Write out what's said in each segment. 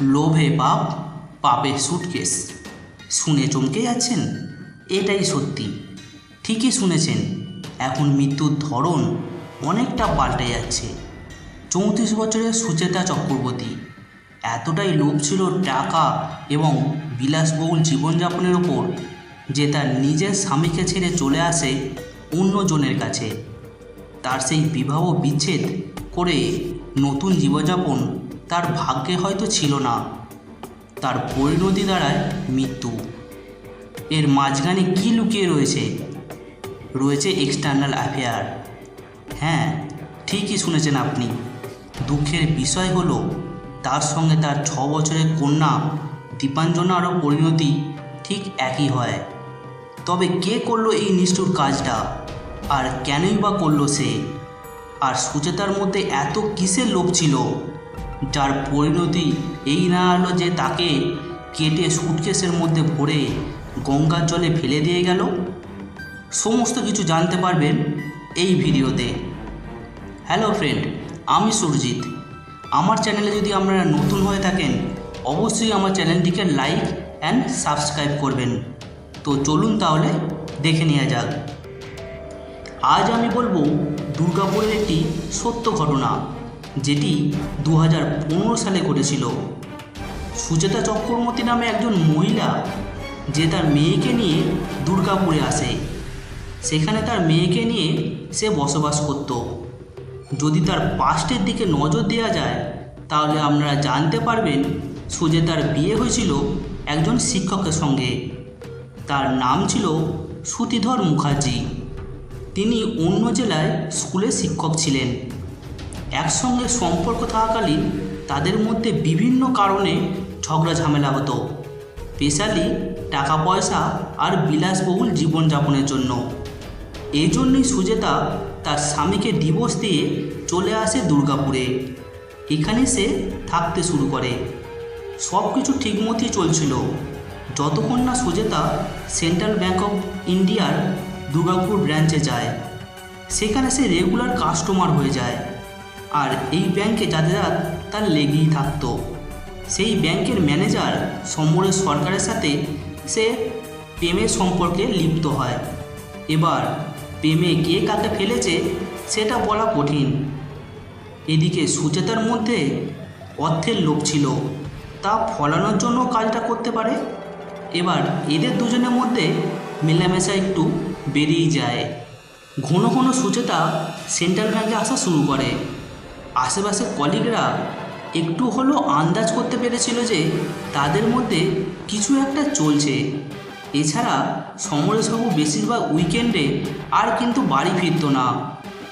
লোভে পাপ, পাপে সুটকেস শুনে চমকে যাচ্ছেন? এটাই সত্যি। ঠিকই শুনেছেন, এখন মৃত্যুর ধরন অনেকটা পাল্টে যাচ্ছে। চৌত্রিশ বছরের সুচেতা চক্রবর্তী, এতটাই লোভ ছিল টাকা এবং বিলাসবহুল জীবনযাপনের ওপর যে তার নিজের স্বামীকে ছেড়ে চলে আসে অন্যজনের কাছে। তার সেই বিবাহ বিচ্ছেদ করে নতুন জীবনযাপন তার ভাগ্যে হয়তো ছিল না। তার পরিণতি দ্বারায় মৃত্যু। এর মাঝখানে কী লুকিয়ে রয়েছে? রয়েছে এক্সটার্নাল অ্যাফেয়ার হ্যাঁ ঠিকই শুনেছেন আপনি। দুঃখের বিষয় হলো, তার সঙ্গে তার ছ বছরের কন্যা দীপাঞ্জনারও পরিণতি ঠিক একই হয়। তবে কে করল এই নিষ্ঠুর কাজটা? আর কেনই বা করল সে? আর সুচেতার মধ্যে এত কিসের লোভ ছিল? যার পরিণতি এই না হলো যে তাকে কেটে সুটকেসের মধ্যে ভরে গঙ্গার জলে ফেলে দিয়ে গেল? সমস্ত কিছু জানতে পারবেন এই ভিডিওতে। হ্যালো ফ্রেন্ড আমি সুরজিৎ। আমার চ্যানেলে যদি আপনারা নতুন হয়ে থাকেন, অবশ্যই আমার চ্যানেলটিকে লাইক অ্যান্ড সাবস্ক্রাইব করবেন। তো চলুন তাহলে দেখে নেওয়া যাক। আজ আমি বলব দুর্গাপুরের একটি সত্য ঘটনা। যেটি দু হাজার পনেরো সালে ঘটেছিল। সুচেতা চক্রবর্তী নামে একজন মহিলা যে তার মেয়েকে নিয়ে দুর্গাপুরে আসে। সেখানে তার মেয়েকে নিয়ে সে বসবাস করত। যদি তার পাস্টের দিকে নজর দেওয়া যায়, তাহলে আপনারা জানতে পারবেন সুজেতার বিয়ে হয়েছিল একজন শিক্ষকের সঙ্গে। তার নাম ছিল সুতিধর মুখার্জি। তিনি অন্য জেলায় স্কুলে শিক্ষক ছিলেন। একসঙ্গে সম্পর্ক থাকাকালীন তাদের মধ্যে বিভিন্ন কারণে ঝগড়া ঝামেলা হতো, স্পেশালি টাকা পয়সা আর বিলাসবহুল জীবনযাপনের জন্য। এই জন্যই সুজেতা তার স্বামীকে ডিভোর্স দিয়ে চলে আসে দুর্গাপুরে। এখানে সে থাকতে শুরু করে। সব কিছু ঠিকমতোই চলছিল। যতক্ষণ না সুজেতা সেন্ট্রাল ব্যাঙ্ক অফ ইন্ডিয়ার দুর্গাপুর ব্রাঞ্চে যায়, সেখানে সে রেগুলার কাস্টমার হয়ে যায়। আর এই ব্যাংকে যাতায়াত তার লেগেই থাকতো। সেই ব্যাংকের ম্যানেজার সমরেশ সরকারের সাথে সে প্রেমের সম্পর্কে লিপ্ত হয়। এবার প্রেমে কে কাকে ফেলেছে সেটা বলা কঠিন। এদিকে সুচেতার মধ্যে অর্থের লোভ ছিল। তা ফলানোর জন্য কাজটা করতে পারে? এবার এদের দুজনের মধ্যে মেলামেশা একটু বেরিয়ে যায়। ঘন ঘন সুচেতা সেন্ট্রাল ব্যাংকে আসা শুরু করে। আশেপাশের কলিগরা একটু হলেও আন্দাজ করতে পেরেছিল যে তাদের মধ্যে কিছু একটা চলছে। এছাড়া সমরেশবাবু বেশিরভাগ উইকেন্ডে আর কিন্তু বাড়ি ফিরত না।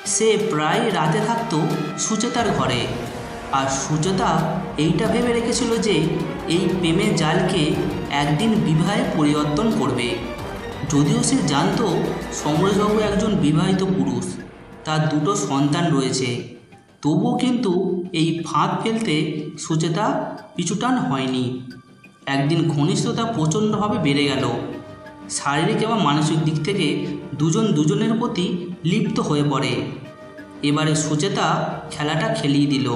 সে প্রায় রাতে থাকতো সুচেতার ঘরে। আর সুচেতা এইটা ভেবে রেখেছিল যে এই প্রেমের জালকে একদিন বিবাহে পরিবর্তন করবে। যদিও সে জানতো সমরেশবাবু একজন বিবাহিত পুরুষ, তার দুটো সন্তান রয়েছে। তবুও কিন্তু এই ফাঁদ ফেলতে সুচেতা পিছুটান হয়নি। একদিন ঘনিষ্ঠতা প্রচণ্ডভাবে বেড়ে গেল। শারীরিক এবং মানসিক দিক থেকে দুজন দুজনের প্রতি লিপ্ত হয়ে পড়ে। এবারে সুচেতা খেলাটা খেলিয়ে দিল।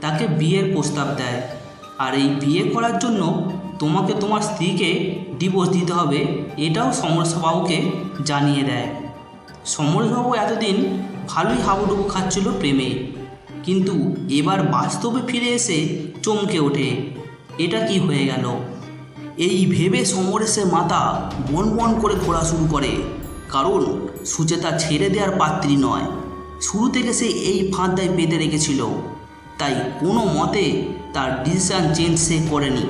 তাকে বিয়ের প্রস্তাব দেয়। আর এই বিয়ে করার জন্য তোমাকে তোমার স্ত্রীকে ডিভোর্স দিতে হবে, এটাও সমরেশবাবুকে জানিয়ে দেয়। সমরেশবাবু এতদিন ভালোই হাবুডুবু খাচ্ছিল প্রেমে। কিন্তু এবার বাস্তবে ফিরে এসে চমকে ওঠে। এটা কি হয়ে গেল? এই ভেবে সমরেশের মাথা বন বন করে ঘোরা শুরু করে। কারণ সুচেতা ছেড়ে দেওয়ার পাত্রী নয়। শুরু থেকে সে এই ফাঁদায় বেঁধে রেখেছিল। তাই কোনো মতে তার ডিসিশান চেঞ্জ সে করেনি।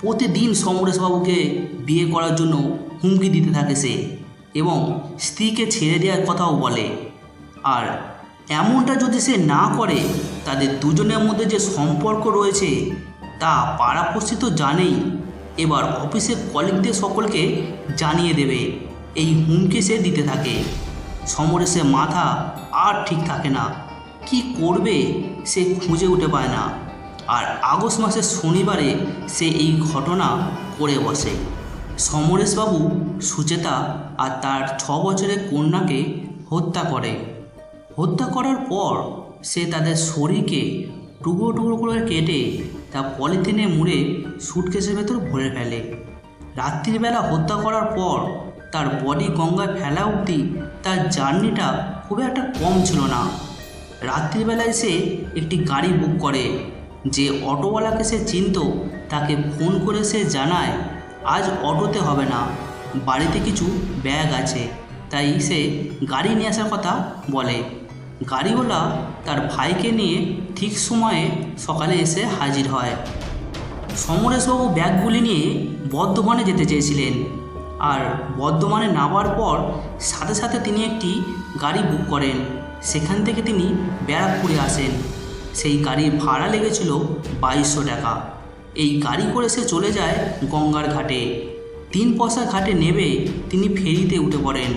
প্রতিদিন সমরেশবাবুকে বিয়ে করার জন্য হুমকি দিতে থাকে সে এবং স্ত্রীকে ছেড়ে দেওয়ার কথাও বলে। আর এমনটা যদি সে না করে, তাদের দুজনের মধ্যে যে সম্পর্ক রয়েছে, তা পাড়াপড়শি তো জানেই। এবার অফিসের কলিগদের সকলকে জানিয়ে দেবে, এই হুমকি সে দিতে থাকে। সমরেশের মাথা আর ঠিক থাকে না। কি করবে, সে খুঁজে উঠে পায় না। আর আগস্ট মাসের শনিবারে সে এই ঘটনা করে বসে। সমরেশবাবু সুচেতা আর তার ছ বছরের কন্যাকে হত্যা করে। হত্যা করার পর সে তাদের শরীরকে টুকরো টুকরো করে কেটে তা পলিথিনে মুড়ে সুটকেসের ভেতর ভরে ফেলে। রাত্রিবেলা হত্যা করার পর তার বডি গঙ্গায় ফেলা অবধি তার জার্নিটা খুব একটা কম ছিল না। রাত্রিবেলায় সে একটি গাড়ি বুক করে, যে অটোওয়ালাকে সে চিনত, তাকে ফোন করে সে জানায়, আজ অটোতে হবে না, বাড়িতে কিছু ব্যাগ আছে। তাই সে গাড়ি নিয়ে আসার কথা বলে। গাড়িওয়ালা তার ভাইকে নিয়ে ঠিক সময়ে সকালে এসে হাজির হয়। সমরেশবাবু ব্যাগগুলি নিয়ে বর্ধমানে যেতে চেয়েছিলেন আর বর্ধমানে নামার পর সাথে সাথে তিনি একটি গাড়ি বুক করেন। সেখান থেকে তিনি ব্যারাকপুরে আসেন। সেই গাড়ির ভাড়া লেগেছিল বাইশশো টাকা। এই গাড়ি করে সে চলে যায় গঙ্গার ঘাটে। তিন পয়সা ঘাটে নেবে তিনি ফেরিতে উঠে পড়েন।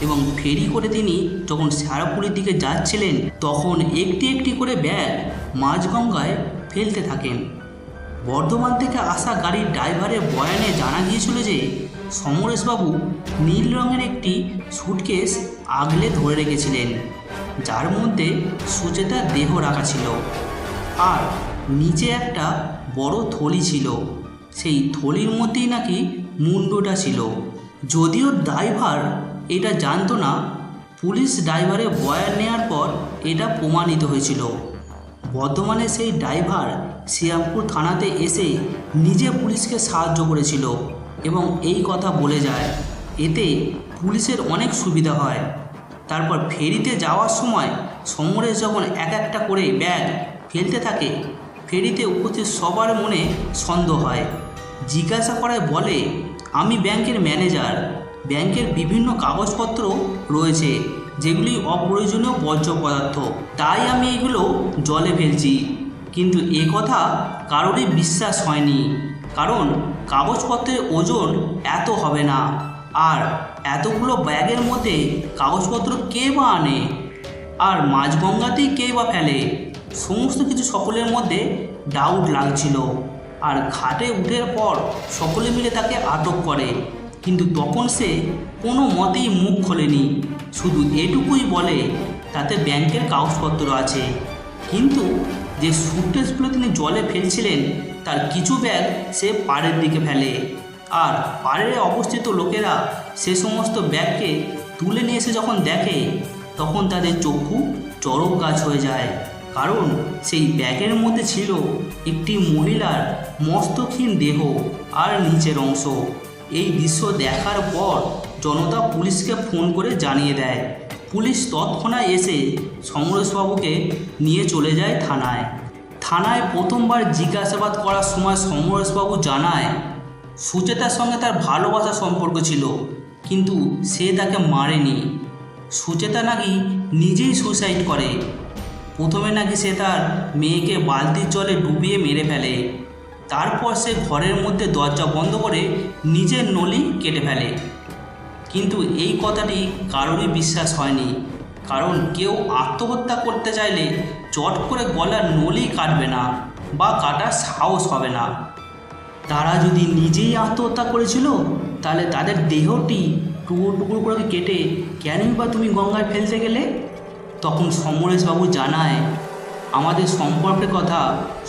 এবং ফেরি করে তিনি যখন সারাপুরের দিকে যাচ্ছিলেন, তখন একটি একটি করে ব্যাগ মাঝগঙ্গায় ফেলতে থাকেন। বর্ধমান থেকে আসা গাড়ির ড্রাইভারের বয়ানে জানা গিয়েছিল যে, সমরেশবাবু নীল রঙের একটি সুটকেস আগলে ধরে রেখেছিলেন, যার মধ্যে সুচেতার দেহ রাখা ছিল। আর নিচে একটা বড় থলি ছিল, সেই থলির মধ্যেই নাকি মুন্ডটা ছিল। যদিও ড্রাইভার এটা জানতো না, পুলিশ ড্রাইভারের বয়ান নেওয়ার পর এটা প্রমাণিত হয়েছিল। বর্ধমানে সেই ড্রাইভার শ্রীরামপুর থানাতে এসে নিজে পুলিশকে সাহায্য করেছিল এবং এই কথা বলে যায়, এতে পুলিশের অনেক সুবিধা হয়। তারপর ফেরিতে যাওয়ার সময় সমরেশ যখন এক একটা করে ব্যাগ ফেলতে থাকে, ফেরিতে উপস্থিত সবার মনে সন্দেহ হয়। জিজ্ঞাসা করায় বলে, আমি ব্যাংকের ম্যানেজার। ব্যাংকের বিভিন্ন কাগজপত্র রয়েছে, যেগুলি অপ্রয়োজনীয় বর্জ্য পদার্থ। তাই আমি এগুলো জলে ফেলছি। কিন্তু এ কথা কারোরই বিশ্বাস হয়নি, কারণ কাগজপত্রের ওজন এত হবে না। আর এতগুলো ব্যাগের মধ্যে কাগজপত্র কে বা আনে? আর মাঝগঙ্গাতেই কে বা ফেলে? সমস্ত কিছু সকলের মধ্যে ডাউট লাগছিল। আর ঘাটে উঠের পর সকলে মিলে তাকে আটক করে। কিন্তু তখন সে কোনো মতেই মুখ খোলেনি। শুধু এটুকুই বলে তাতে ব্যাংকের কাগজপত্র আছে। কিন্তু যে সুটকেসগুলো তিনি জলে ফেলছিলেন, তার কিছু ব্যাগ সে পাড়ের দিকে ফেলে। আর পাড়ে অবস্থিত লোকেরা সে সমস্ত ব্যাগকে তুলে নিয়ে এসে যখন দেখে, তখন তাদের চক্ষু চরক গাছ হয়ে যায়। কারণ সেই ব্যাগের মধ্যে ছিল একটি মহিলার মস্তক্ষীণ দেহ আর নিচের অংশ। এই দৃশ্য দেখার পর জনতা পুলিশকে ফোন করে জানিয়ে দেয়। পুলিশ তৎক্ষণাৎ এসে সমরেশবাবুকে নিয়ে চলে যায় থানায়। থানায় প্রথমবার জিজ্ঞাসাবাদ করার সময় সমরেশবাবু জানায়, সুচেতার সঙ্গে তার ভালোবাসা সম্পর্ক ছিল, কিন্তু সে তাকে মারেনি। সুচেতা নাকি নিজেই সুসাইড করে। প্রথমে নাকি সে তার মেয়েকে বালতির জলে ডুবিয়ে মেরে ফেলে। তারপর সে ঘরের মধ্যে দরজা বন্ধ করে নিজের নলি কেটে ফেলে। কিন্তু এই কথাটি কারোরই বিশ্বাস হয়নি। কারণ কেউ আত্মহত্যা করতে চাইলে চট করে গলার নলি কাটবে না বা কাটার সাহস হবে না। তারা যদি নিজেই আত্মহত্যা করেছিল, তাহলে তাদের দেহটি টুকরো টুকরো করে কেটে কেনই বা তুমি গঙ্গায় ফেলতে গেলে? তখন সমরেশবাবু জানায় আমাদের সম্পর্কের কথা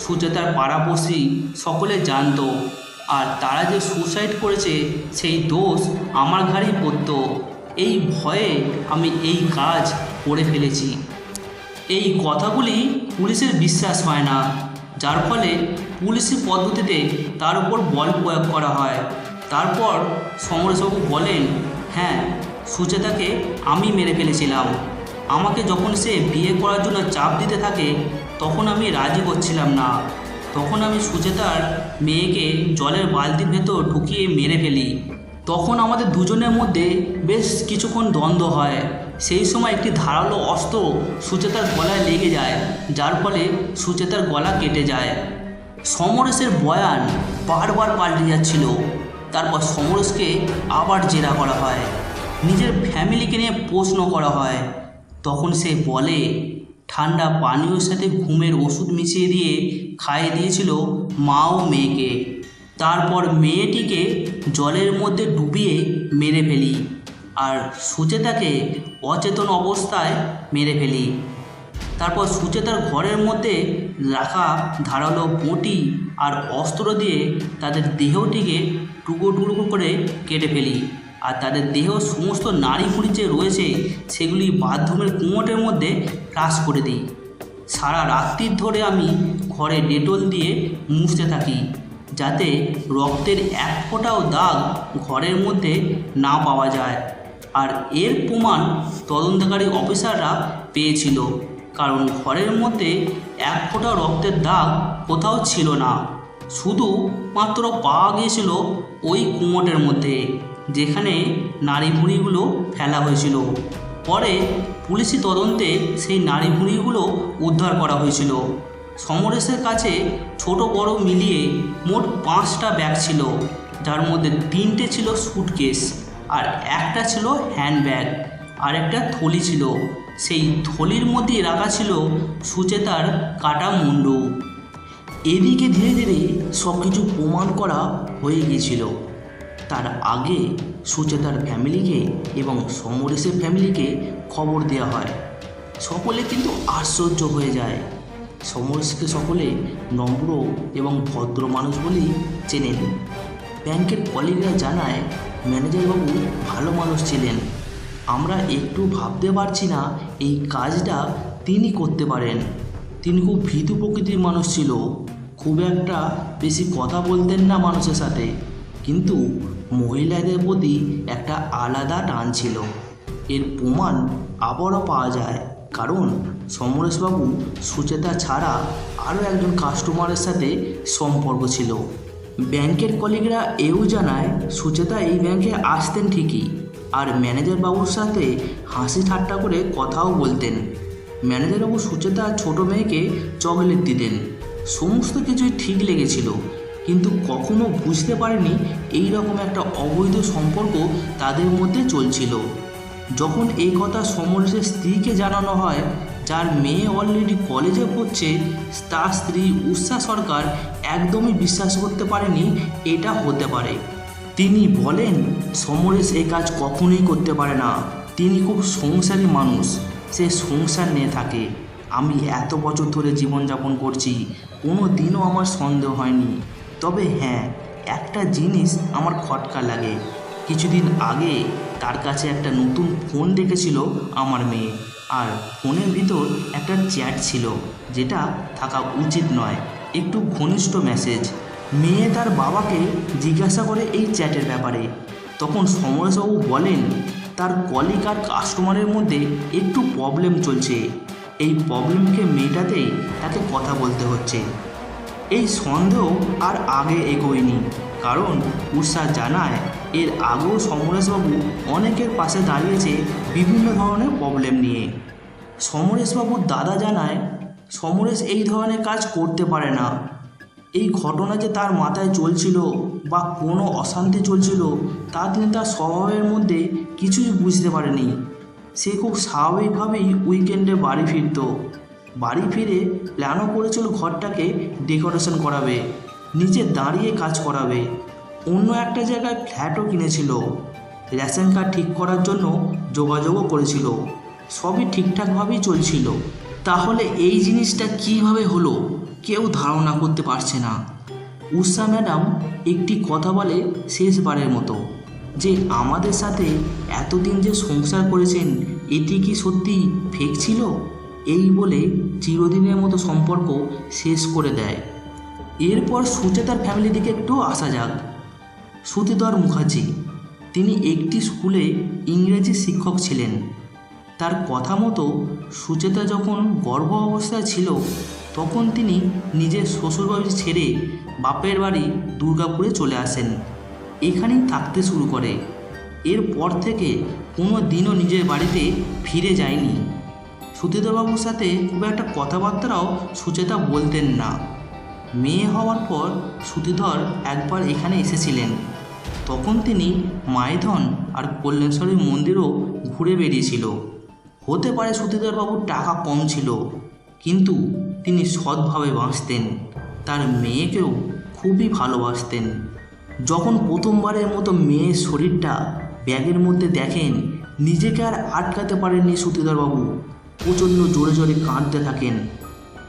সুচেতার পাড়াপড়শি সকলে জানতো, আর তারা যে সুসাইড করেছে সেই দোষ আমার ঘাড়েই পড়তো। এই ভয়ে আমি এই কাজ করে ফেলেছি। এই কথাগুলি পুলিশের বিশ্বাস হয় না, যার ফলে পুলিশি পদ্ধতিতে তার উপর বল প্রয়োগ করা হয়। তারপর সমরেশবাবু বলেন হ্যাঁ সুচেতাকে আমি মেরে ফেলেছিলাম। আমাকে যখন সে বিয়ে করার জন্য চাপ দিতে থাকে, তখন আমি রাজি করছিলাম না। তখন আমি সুচেতার মেয়েকে জলের বালতির ভেতর ঢুকিয়ে মেরে ফেলি। তখন আমাদের দুজনের মধ্যে বেশ কিছুক্ষণ দ্বন্দ্ব হয়। সেই সময় একটি ধারালো অস্ত্র সুচেতার গলায় লেগে যায়, যার ফলে সুচেতার গলা কেটে যায়। সমরেশের বয়ান বারবার পাল্টে যাচ্ছিল। তারপর সমরেশকে আবার জেরা করা হয়। নিজের ফ্যামিলিকে নিয়ে প্রশ্ন করা হয়। তখন সে বলে, ঠান্ডা পানীয়র সাথে ঘুমের ওষুধ মিশিয়ে দিয়ে খাইয়ে দিয়েছিল মা ও মেয়েকে। তারপর মেয়েটিকে জলের মধ্যে ডুবিয়ে মেরে ফেলি আর সুচেতাকে অচেতন অবস্থায় মেরে ফেলি। তারপর সুচেতার ঘরের মধ্যে রাখা ধারালো বঁটি আর অস্ত্র দিয়ে তাদের দেহটিকে টুকরো টুকরো করে কেটে ফেলি। আর তাদের দেহ সমস্ত ভুড়ি যে রয়েছে, সেগুলি বাথরুমের কুমোটের মধ্যে ফ্লাশ করে দিই। সারা রাত্রির ধরে আমি ঘরে ডেটল দিয়ে মুছতে থাকি, যাতে রক্তের এক ফোঁটাও দাগ ঘরের মধ্যে না পাওয়া যায়। আর এর প্রমাণ তদন্তকারী অফিসাররা পেয়েছিল, কারণ ঘরের মধ্যে এক ফোঁটা রক্তের দাগ কোথাও ছিল না। শুধু মাত্র পাওয়া গিয়েছিল ওই কুমোটের মধ্যে। যেখানে নারী ভুঁড়িগুলো ফেলা হয়েছিল। পরে পুলিশি তদন্তে সেই নারী ভুঁড়িগুলো উদ্ধার করা হয়েছিল। সমরেশের কাছে ছোট বড় মিলিয়ে মোট পাঁচটা ব্যাগ ছিল, যার মধ্যে তিনটে ছিল সুটকেস আর একটা ছিল হ্যান্ডব্যাগ আর একটা থলি ছিল। সেই থলির মধ্যে রাখা ছিল সুচেতার কাটা মুন্ডু। এদিকে ধীরে ধীরে সব কিছু প্রমাণ করা হয়ে গিয়েছিল। তার আগে সুচেতার ফ্যামিলিকে এবং সমরেশের ফ্যামিলিকে খবর দেওয়া হয়। সকলে কিন্তু আশ্চর্য হয়ে যায়। সমরেশকে সকলে নম্র এবং ভদ্র মানুষ বলেই চেনেন। ব্যাংকের কলিগরা জানায়, ম্যানেজারবাবু, ভালো মানুষ ছিলেন। আমরা একটু ভাবতে পারছি না এই কাজটা তিনি করতে পারেন। তিনি খুব ভীতু প্রকৃতির মানুষ ছিল। খুব একটা বেশি কথা বলতেন না মানুষের সাথে। কিন্তু মহিলাদের প্রতি একটা আলাদা টান ছিল। এর প্রমাণ আবারও পাওয়া যায়। কারণ সমরেশবাবু সুচেতা ছাড়া আরও একজন কাস্টমারের সাথে সম্পর্ক ছিল। ব্যাংকের কলিগরা এও জানায়, সুচেতা এই ব্যাংকে আসতেন ঠিকই আর ম্যানেজার বাবুর সাথে হাসি ঠাট্টা করে কথাও বলতেন। ম্যানেজারবাবু সুচেতা ছোট মেয়েকে চকলেট দিতেন। সমস্ত কিছুই ঠিক লেগেছিল। কিন্তু কখনো বুঝতে পারেনি এই রকম একটা অবৈধ সম্পর্ক তাদের মধ্যে চলছিল। যখন এই কথা সমরেশের স্ত্রীকে জানানো হয়, যার মেয়ে অলরেডি কলেজে পড়ছে, তার স্ত্রী উষা সরকার একদমই বিশ্বাস করতে পারেনি এটা হতে পারে। তিনি বলেন, সমরেশ এই কাজ কখনোই করতে পারে না। তিনি খুব সংসারী মানুষ, সে সংসার নিয়ে থাকে। আমি এত বছর ধরে জীবনযাপন করছি কোনো দিনও আমার সন্দেহ হয়নি। তবে হ্যাঁ একটা জিনিস আমার খটকা লাগে। কিছুদিন আগে তার কাছে একটা নতুন ফোন দেখেছিল আমার মেয়ে। আর ফোনের ভিতর একটা চ্যাট ছিল, যেটা থাকা উচিত নয়, একটু ঘনিষ্ঠ মেসেজ। মেয়ে তার বাবাকে জিজ্ঞাসা করে এই চ্যাটের ব্যাপারে। তখন সমরেশবাবু বলেন, তার কলিগ আর কাস্টমারের মধ্যে একটু প্রবলেম চলছে। এই প্রবলেমকে মেটাতেই তাকে কথা বলতে হচ্ছে। এই সন্দেহ আর আগে এগোয়নি, কারণ উষা জানায় এর আগেও সমরেশবাবু অনেকের পাশে দাঁড়িয়েছে বিভিন্ন ধরনের প্রবলেম নিয়ে। সমরেশবাবুর দাদা জানায়, সমরেশ এই ধরনের কাজ করতে পারে না। এই ঘটনা যে তার মাথায় চলছিল বা কোনো অশান্তি চলছিল, তা তিনি তার স্বভাবের মধ্যে কিছুই বুঝতে পারেনি সে খুব স্বাভাবিকভাবেই উইকেন্ডে বাড়ি ফিরতো। বাড়ি ফিরে প্ল্যানও করেছিল ঘরটাকে ডেকোরেশন করাবে, নিচে দাঁড়িয়ে কাজ করাবে। অন্য একটা জায়গায় ফ্ল্যাটও কিনেছিল। রেশন কার্ড ঠিক করার জন্য যোগাযোগও করেছিল। সবই ঠিকঠাকভাবেই চলছিল। তাহলে এই জিনিসটা কীভাবে হলো? কেউ ধারণা করতে পারছে না। উষা ম্যাডাম একটি কথা বলে শেষবারের মতো যে, আমাদের সাথে এতদিন যে সংসার করেছেন, এটি কি সত্যি ফেক ছিল? এই বলে চিরদিনের মতো সম্পর্ক শেষ করে দেয়। এরপর সুচেতার ফ্যামিলি দিকে একটু আসা যাক। সুতিধর মুখার্জি, তিনি একটি স্কুলে ইংরেজি শিক্ষক ছিলেন। তার কথা মতো সুচেতা যখন গর্ভ অবস্থায় ছিল, তখন তিনি নিজের শ্বশুরবাড়ি ছেড়ে বাপের বাড়ি দুর্গাপুরে চলে আসেন। এখানেই থাকতে শুরু করে। এরপর থেকে কোনো দিনও নিজের বাড়িতে ফিরে যায়নি। সুতিধরবাবুর সাথে খুব একটা কথাবার্তাও সুচেতা বলতেন না। মেয়ে হওয়ার পর সুতিধর একবার এখানে এসেছিলেন। তখন তিনি মাইথন আর কল্যাণেশ্বরী মন্দিরও ঘুরে বেরিয়েছিল হতে পারে সুতিধরবাবুর টাকা কম ছিল, কিন্তু তিনি সৎভাবে বাঁচতেন। তার মেয়েকেও খুবই ভালোবাসতেন। যখন প্রথমবারের মতো মেয়ের শরীরটা ব্যাগের মধ্যে দেখেন, নিজেকে আর আটকাতে পারেননি সুতিধরবাবু প্রচণ্ড জোরে জোরে কাঁদতে থাকেন।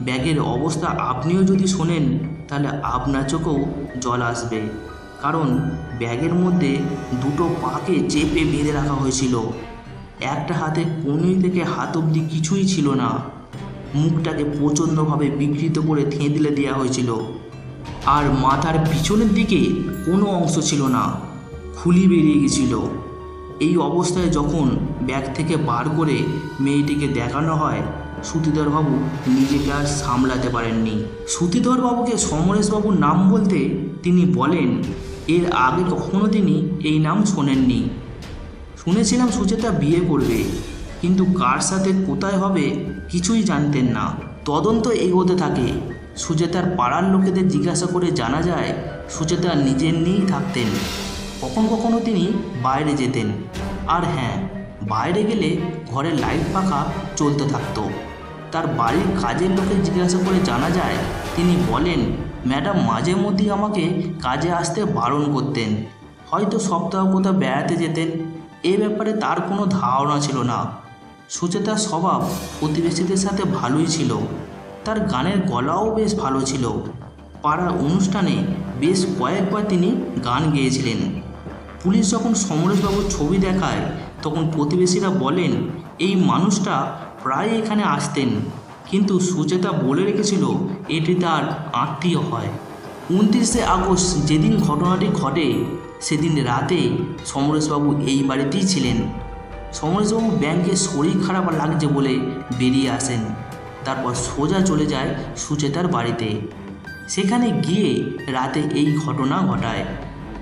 ব্যাগের অবস্থা আপনিও যদি শোনেন, তাহলে আপনার চোখেও জল আসবে। কারণ ব্যাগের মধ্যে দুটো পাকে চেপে বেঁধে রাখা হয়েছিল। একটা হাতে কনুই থেকে হাত অবধি কিছুই ছিল না। মুখটাকে প্রচণ্ডভাবে বিকৃত করে থেঁতলে দেওয়া হয়েছিল। আর মাথার পিছনের দিকে কোনো অংশ ছিল না। খুলি বেরিয়ে গেছিল। এই অবস্থায় যখন ব্যাগ থেকে বার করে মেয়েটিকে দেখানো হয়, সুতিধরবাবু নিজেকে আর সামলাতে পারেননি। সুতিধরবাবুকে সমরেশবাবুর নাম বলতে তিনি বলেন, এর আগে কখনো তিনি এই নাম শোনেননি। শুনেছিলাম সুচেতা বিয়ে করবে, কিন্তু কার সাথে কোথায় হবে কিছুই জানতেন না। তদন্ত এগোতে থাকে। সুচেতার পাড়ার লোকেদের জিজ্ঞাসা করে জানা যায়, সুচেতা নিজের নিয়েই থাকতেন। কখন কখনো তিনি বাইরে যেতেন। আর হ্যাঁ বাইরে গেলে ঘরের লাইট পাখা চলতে থাকতো। তার বাড়ির কাজের লোকে জিজ্ঞাসা করে জানা যায়, তিনি বলেন, ম্যাডাম, মাঝে মধ্যেই আমাকে কাজে আসতে বারণ করতেন। হয়তো সপ্তাহ কোথাও বেড়াতে যেতেন। এ ব্যাপারে তার কোনো ধারণা ছিল না। সুচেতার স্বভাব প্রতিবেশীদের সাথে ভালোই ছিল। তার গানের গলাও বেশ ভালো ছিল। পাড়ার অনুষ্ঠানে বেশ কয়েকবার তিনি গান গেয়েছিলেন। পুলিশ যখন সমরেশবাবুর ছবি দেখায়, তখন প্রতিবেশীরা বলেন, এই মানুষটা প্রায় এখানে আসতেন। কিন্তু সুচেতা বলে রেখেছিল, এটি তার আত্মীয় হয়। উনত্রিশে আগস্ট যেদিন ঘটনাটি ঘটে, সেদিন রাতে সমরেশবাবু এই বাড়িতেই ছিলেন। সমরেশবাবু ব্যাংকে শরীর খারাপ লাগছে বলে বেরিয়ে আসেন। তারপর সোজা চলে যায় সুচেতার বাড়িতে। সেখানে গিয়ে রাতে এই ঘটনা ঘটায়।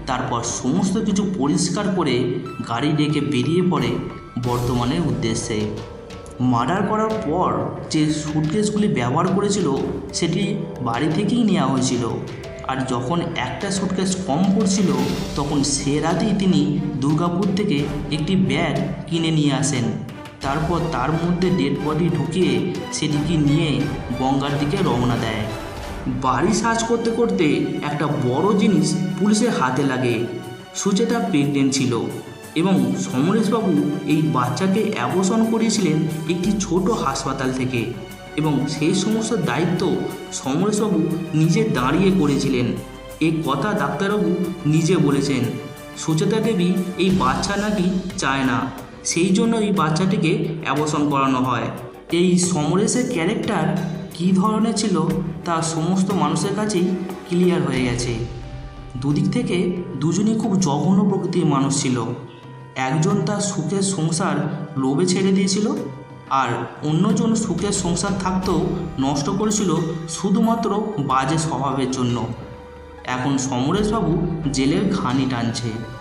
তারপর সমস্ত কিছু পরিষ্কার করে গাড়ি ডেকে বেরিয়ে পড়ে বর্তমানের উদ্দেশ্যে। মার্ডার করার পর যে সুটকেসগুলি ব্যবহার করেছিল, সেটি বাড়ি থেকেই নেওয়া হয়েছিল। আর যখন একটা সুটকেস কম পড়ছিল, তখন সে রাতেই তিনি দুর্গাপুর থেকে একটি ব্যাগ কিনে নিয়ে আসেন। তারপর তার মধ্যে ডেড বডি ঢুকিয়ে সেটিকে নিয়ে গঙ্গার দিকে রওনা দেয়। বাড়ি সার্চ করতে করতে একটা বড় জিনিস পুলিশের হাতে লাগে। সুচেতা প্রেগনেন্ট ছিল এবং সমরেশবাবু এই বাচ্চাকে অ্যাবর্ষণ করিয়েছিলেন একটি ছোট হাসপাতাল থেকে এবং সেই সমস্ত দায়িত্ব সমরেশবাবু নিজে দাঁড়িয়ে করেছিলেন। এই কথা ডাক্তারবাবু নিজে বলেছেন, সুচেতা দেবী এই বাচ্চা নাকি চায় না, সেই জন্য এই বাচ্চাটিকে অ্যাবর্ষণ করানো হয়। এই সমরেশের ক্যারেক্টার কী ধরনের ছিল তা সমস্ত মানুষের কাছেই ক্লিয়ার হয়ে গেছে। দুদিক থেকে দুজনই খুব জঘন্য প্রকৃতির মানুষ ছিল। একজন তার সুখের সংসার লোভে ছেড়ে দিয়েছিল আর অন্যজন সুখের সংসার থাকতেও নষ্ট করেছিল শুধুমাত্র বাজে স্বভাবের জন্য। এখন সমরেশবাবু জেলের ঘানি টানছে।